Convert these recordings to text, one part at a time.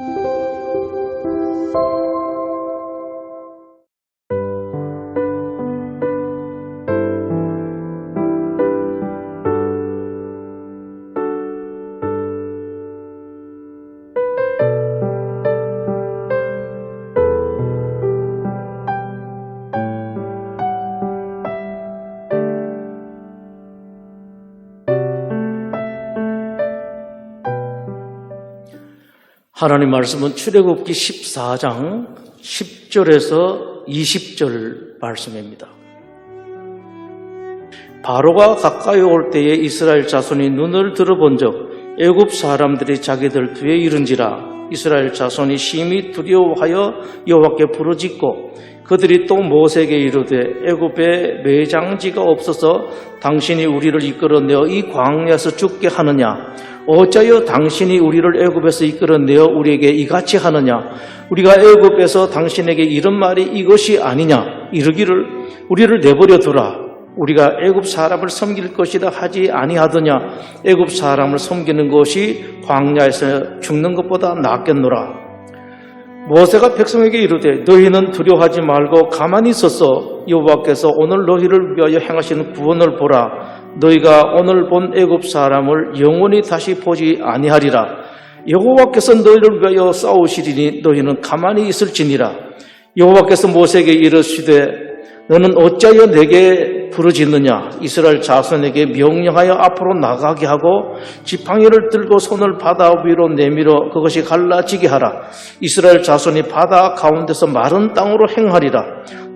Música 하나님 말씀은 출애굽기 14장 10절에서 20절 말씀입니다. 바로가 가까이 올 때에 이스라엘 자손이 눈을 들어본 적 애굽 사람들이 자기들 뒤에 이른지라 이스라엘 자손이 심히 두려워하여 여호와께 부르짖고 그들이 또 모세에게 이르되 애굽에 매장지가 없어서 당신이 우리를 이끌어내어 이 광야에서 죽게 하느냐? 어찌하여 당신이 우리를 애굽에서 이끌어내어 우리에게 이같이 하느냐? 우리가 애굽에서 당신에게 이런 말이 이것이 아니냐? 이르기를 우리를 내버려 두라 우리가 애굽 사람을 섬길 것이라 하지 아니하더냐? 애굽 사람을 섬기는 것이 광야에서 죽는 것보다 낫겠노라. 모세가 백성에게 이르되 너희는 두려워하지 말고 가만히 있어서 여호와께서 오늘 너희를 위하여 행하시는 구원을 보라. 너희가 오늘 본 애굽 사람을 영원히 다시 보지 아니하리라. 여호와께서 너희를 위하여 싸우시리니 너희는 가만히 있을지니라. 여호와께서 모세에게 이르시되 너는 어찌하여 내게 부르짖느냐? 이스라엘 자손에게 명령하여 앞으로 나가게 하고 지팡이를 들고 손을 바다 위로 내밀어 그것이 갈라지게 하라. 이스라엘 자손이 바다 가운데서 마른 땅으로 행하리라.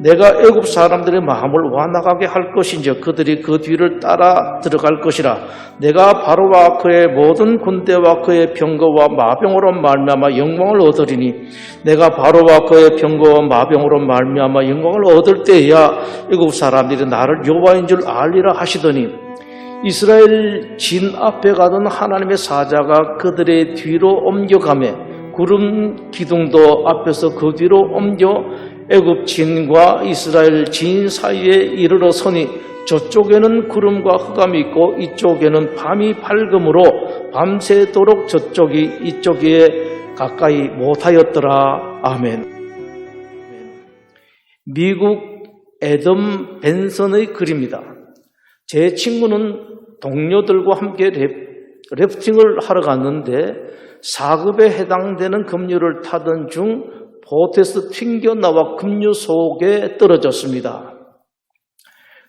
내가 애굽 사람들의 마음을 와나가게 할 것인지 그들이 그 뒤를 따라 들어갈 것이라. 내가 바로와 그의 모든 군대와 그의 병거와 마병으로 말미암아 영광을 얻으리니 내가 바로와 그의 병거와 마병으로 말미암아 영광을 얻을 때야 애굽 사람들이 나를 여호와인 줄 알리라 하시더니 이스라엘 진 앞에 가던 하나님의 사자가 그들의 뒤로 옮겨가매 구름 기둥도 앞에서 그 뒤로 옮겨 애굽 진과 이스라엘 진 사이에 이르러 서니 저쪽에는 구름과 흑암이 있고 이쪽에는 밤이 밝음으로 밤새도록 저쪽이 이쪽에 가까이 못하였더라. 아멘. 미국 에덤 벤슨의 글입니다. 제 친구는 동료들과 함께 랩, 래프팅을 하러 갔는데 4급에 해당되는 급류를 타던 중 보트에서 튕겨나와 급류 속에 떨어졌습니다.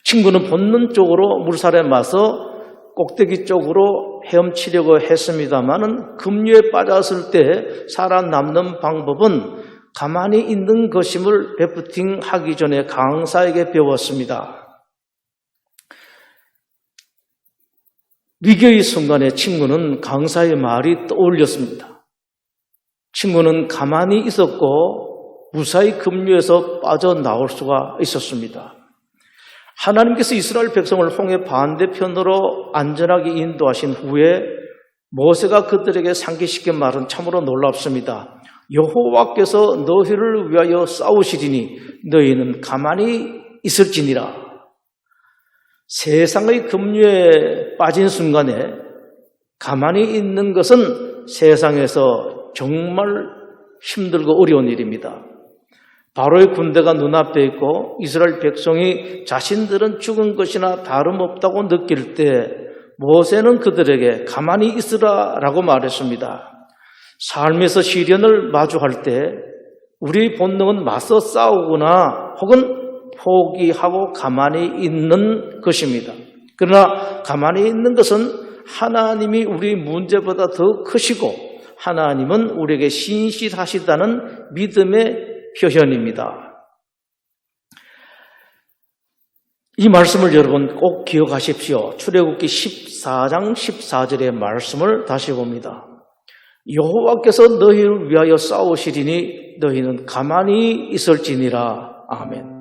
친구는 본능적으로 물살에 맞서 꼭대기 쪽으로 헤엄치려고 했습니다만은 급류에 빠졌을 때 살아남는 방법은 가만히 있는 것임을 래프팅 하기 전에 강사에게 배웠습니다. 위기의 순간에 친구는 강사의 말이 떠올렸습니다. 친구는 가만히 있었고 무사히 급류에서 빠져나올 수가 있었습니다. 하나님께서 이스라엘 백성을 홍해 반대편으로 안전하게 인도하신 후에 모세가 그들에게 상기시킨 말은 참으로 놀랍습니다. 여호와께서 너희를 위하여 싸우시리니 너희는 가만히 있을지니라. 세상의 급류에 빠진 순간에 가만히 있는 것은 세상에서 정말 힘들고 어려운 일입니다. 바로의 군대가 눈앞에 있고 이스라엘 백성이 자신들은 죽은 것이나 다름없다고 느낄 때 모세는 그들에게 가만히 있으라라고 말했습니다. 삶에서 시련을 마주할 때 우리 본능은 맞서 싸우거나 혹은 포기하고 가만히 있는 것입니다. 그러나 가만히 있는 것은 하나님이 우리 문제보다 더 크시고 하나님은 우리에게 신실하시다는 믿음의 표현입니다. 이 말씀을 여러분 꼭 기억하십시오. 출애굽기 14장 14절의 말씀을 다시 봅니다. 여호와께서 너희를 위하여 싸우시리니 너희는 가만히 있을지니라. 아멘.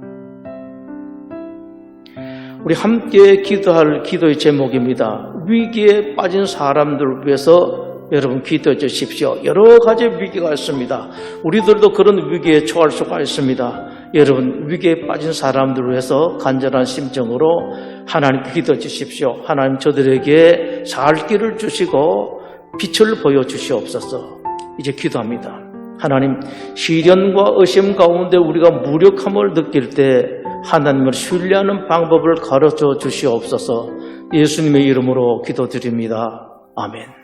우리 함께 기도할 기도의 제목입니다. 위기에 빠진 사람들을 위해서 여러분 기도해 주십시오. 여러 가지 위기가 있습니다. 우리들도 그런 위기에 처할 수가 있습니다. 여러분 위기에 빠진 사람들을 위해서 간절한 심정으로 하나님 기도해 주십시오. 하나님 저들에게 살 길을 주시고 빛을 보여 주시옵소서. 이제 기도합니다. 하나님 시련과 의심 가운데 우리가 무력함을 느낄 때 하나님을 신뢰하는 방법을 가르쳐 주시옵소서 예수님의 이름으로 기도드립니다. 아멘.